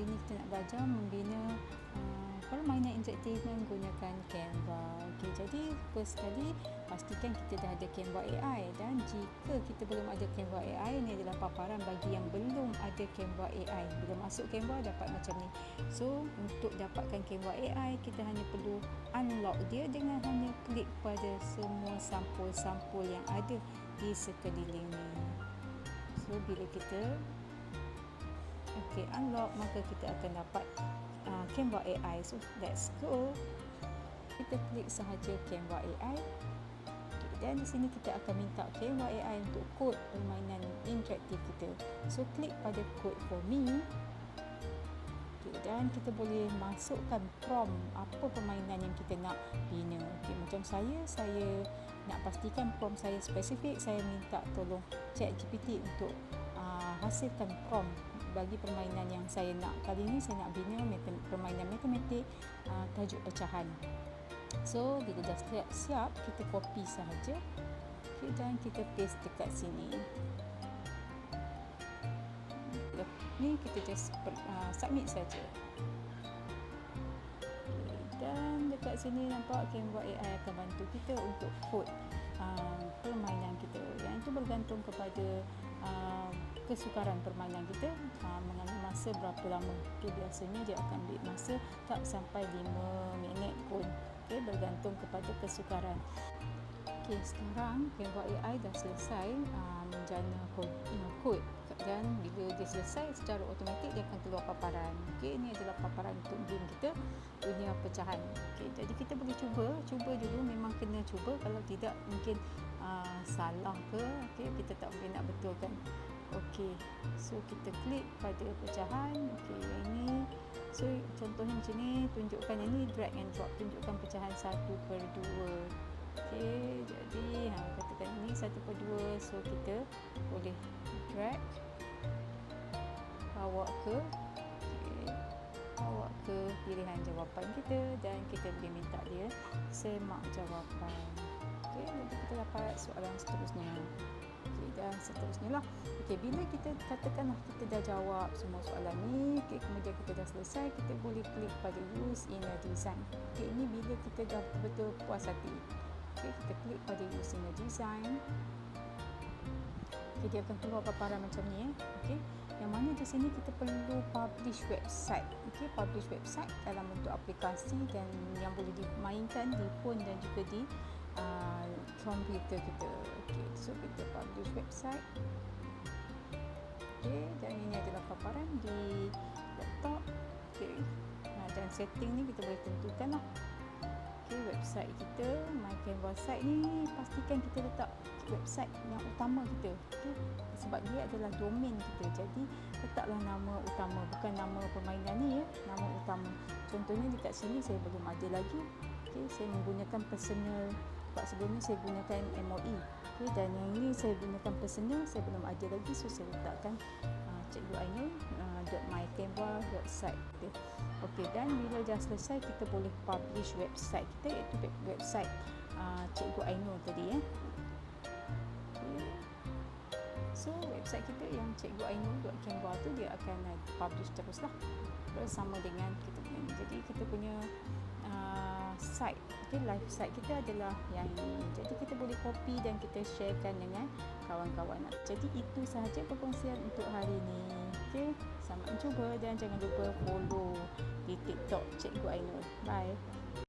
hari ni kita nak belajar membina uh, permainan interaktif menggunakan Canva. Okay, jadi first sekali pastikan kita dah ada Canva AI dan jika kita belum ada Canva AI ini adalah paparan bagi yang belum ada Canva AI. Bila masuk Canva dapat macam ni. So untuk dapatkan Canva AI kita hanya perlu unlock dia dengan hanya klik pada semua sampul-sampul yang ada di sekeliling ni. So bila kita okay, unlock maka kita akan dapat uh, Canva AI. So let's go. Kita klik sahaja Canva AI. Okay, dan di sini kita akan minta Canva AI untuk kod permainan interaktif kita. So klik pada code for me. Okay, dan kita boleh masukkan prompt apa permainan yang kita nak bina. Okay, macam saya, saya nak pastikan prompt saya spesifik. Saya minta tolong chat GPT untuk uh, hasilkan prompt bagi permainan yang saya nak. Kali ini saya nak bina permainan matematik uh, tajuk pecahan. So, bila dah siap, siap kita copy sahaja okay, dan kita paste dekat sini. Ni kita just uh, submit saja. Okay, dan dekat sini nampak Canva AI akan bantu kita untuk code uh, permainan kita. Yang itu bergantung kepada uh, kesukaran permainan kita uh, mengambil masa berapa lama okay, biasanya dia akan ambil masa tak sampai 5 minit pun. Okay, bergantung kepada kesukaran. Okay, sekarang Canva AI dah selesai uh, menjana kod, uh, kod. Dan bila dia selesai secara automatik dia akan keluar paparan. Okay, ini adalah paparan untuk game kita dunia pecahan. Okay, jadi kita boleh cuba. Cuba dulu memang kena cuba. Kalau tidak mungkin uh, salah ke okay, kita tak boleh nak betulkan Okey. So kita klik pada pecahan. Okey, yang ini. So contohnya macam ni, tunjukkan yang ni drag and drop, tunjukkan pecahan 1 per 2. Okey, jadi ha katakan ini 1 per 2. So kita boleh drag bawa ke bawa ke pilihan jawapan kita dan kita boleh minta dia semak jawapan. Okey, nanti kita dapat soalan seterusnya dan seterusnya lah. Okey, bila kita katakanlah kita dah jawab semua soalan ni, okay, kemudian kita dah selesai, kita boleh klik pada use in a design. Okey, ini bila kita dah betul-betul puas hati. Okey, kita klik pada use in a design. Okey, dia akan keluar paparan macam ni eh. Okey. Yang mana di sini kita perlu publish website. Okey, publish website dalam bentuk aplikasi dan yang boleh dimainkan di phone dan juga di uh, komputer kita. Okey, so kita publish website. Okey, dan ini adalah paparan di laptop. Okey. Nah, dan setting ni kita boleh tentukan lah. Okey, website kita, my canvas site ni pastikan kita letak website yang utama kita. Okey. Sebab dia adalah domain kita. Jadi, letaklah nama utama bukan nama permainan ni ya, nama utama. Contohnya dekat sini saya belum ada lagi. Okey, saya menggunakan personal sebab sebelum ni saya gunakan MOE okay, dan yang ini saya gunakan personal saya belum ada lagi so saya letakkan uh, cikgu Ainul uh, .mycanva.site okay. okay, dan bila dah selesai kita boleh publish website kita iaitu website uh, cikgu Ainul tadi ya. Okay. So website kita yang cikgu Ainul.canva tu dia akan uh, publish terus lah bersama dengan kita punya jadi kita punya uh, site. Okay, live site kita adalah yang ini jadi kita boleh copy dan kita sharekan dengan kawan-kawan jadi itu sahaja perkongsian untuk hari ini okay, selamat mencuba dan jangan lupa follow di tiktok cikgu Ainul bye